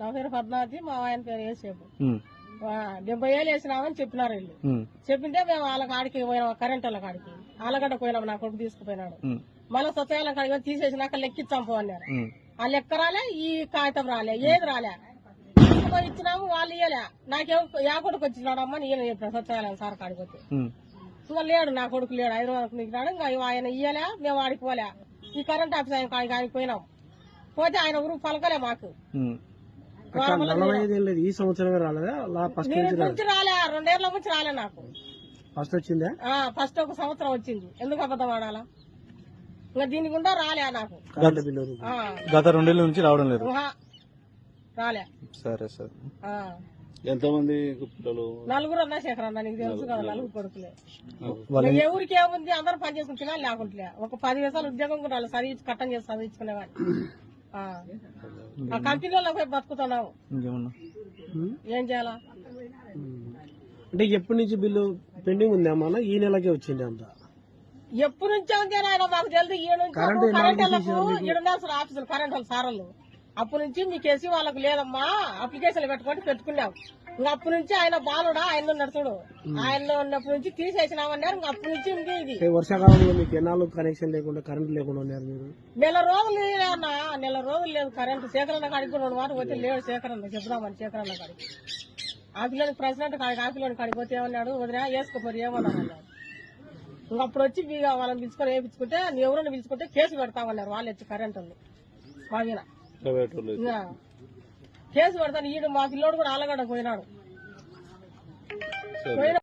నా పేరు పద్మావతి మా ఆయన పేరు ఏసేపు డెబ్బై ఏళ్ళు వేసినామని చెప్పినారు వీళ్ళు. చెప్పింటే మేము వాళ్ళ కాడికి పోయినాం కరెంట్ వాళ్ళ కాడికి. ఆలగడ్డ పోయినాం నా కొడుకు తీసుకుపోయినాడు. మళ్ళీ సత్యాల కాడికి తీసేసినాక లెక్కిచ్చాం పో అన్నారు. ఉమ్, ఆ లెక్క రాలే ఈ కాగితం రాలే ఏది రాలే. ఇచ్చినాము వాళ్ళు ఇయ్యలే. నాకేం యా కొడుకు వచ్చినాడమ్మా నేను చెప్పిన సత్యాలయం సార్ కాడికి ఇంకా లేడు నా కొడుకు లేడు హైదరాబాద్ దిగినాడు. ఇంకా ఆయన ఇయ్యలే మేము ఆడికి పోలే. ఈ కరెంట్ ఆఫీస్ ఆయన కాడికి ఆయన పోయినాం పోతే ఆయన ఊరు పలకలే మాకు. నలభై ఐదు ఏం లేదు. ఈ సంవత్సరమే రాలేదా? లా- ఫస్ట్ నేను నుంచి నుంచి రాలే రెండేళ్ళ నుంచి రాలే నాకు. ఫస్ట్ వచ్చిందా? ఆ ఫస్ట్ ఒక సంవత్సరం వచ్చింది. ఎందుకు అబద్ధం ఆడాలా? ఇంకా దీని గుండా రాలే నాకు. కరెంట్ బిల్లు ఆ, గత రెండేళ్ళ నుంచి రావడం లేదు. ఊహా. రాలే. సరే సరే. ఆ. ఎంతమంది పిల్లలు నలుగురు అన్నా శేఖర్ అన్న నీకు తెలుసు కదా నలుగురు. కొడుకులే. వాళ్ళ ఎవరికి ఏముంది? అందరూ పని చేసుకుని తినాలి లేకుంటే ఒక పది వేసాలు ఉద్యోగం కూడా వాళ్ళు చదివి కట్టం చేసి చదివించుకునేవాడిని. ఆ. కంపెనీలో పోయి బతుకుతున్నావు. ఏం చేయాలా? అంటే ఎప్పటి నుంచి బిల్లు పెండింగ్ ఉంది అమ్మా ఈ నెలకే వచ్చింది అంత. ఎప్పటి నుంచో ఆయన మాకు తెలుసు ఈడ నుంచి కరెంట్ వాళ్ళకు ఈడ ఉన్నారు ఆఫీసులు కరెంట్ వాళ్ళు సారలు. అప్పటి నుంచి మీకు వేసి వాళ్ళకు లేదమ్మా. అప్లికేషన్లు పెట్టుకొని పెట్టుకున్నాం. ఇంకా అప్పటి నుంచి ఆయన బాలుడా ఆయన నడుచుడు ఆయన ఉన్నప్పటి నుంచి తీసేసినామన్నారు ఇంకా అప్పటి నుంచి ఉంది ఇది. వర్షాకాలంలో మీకు ఎన్నాళ్ళు కనెక్షన్ లేకుండా కరెంట్ లేకుండా ఉన్నారు మీరు? నెల రోజులు లేదన్నా నెల రోజులు లేదు కరెంటు శేఖరన్న కాడికి కూడా రెండు మాట పోతే లేడు శేఖరన్న చెప్దామని శేఖరన్న కాడికి. ఆఫీలోని ప్రెసిడెంట్ కాడికి ఆఫీలోని కాడికి పోతే ఏమన్నాడు వదినా వేసుకోపోరు ఏమన్నారు అన్నాడు. ఇంక అప్పుడు వచ్చి మీ- వాళ్ళని పిలుచుకొని వేయించుకుంటే ఎవరైనా పిలుచుకుంటే కేసు పెడతామన్నారు వాళ్ళు వచ్చి కరెంట్ ఉంది మా మీద ప్రైవేట్ వాళ్ళు ఇంకా కేసు పెడతాను ఈడు మా పిల్లోడు కూడా ఆలగడ్డ పోయినాడు. పోయిన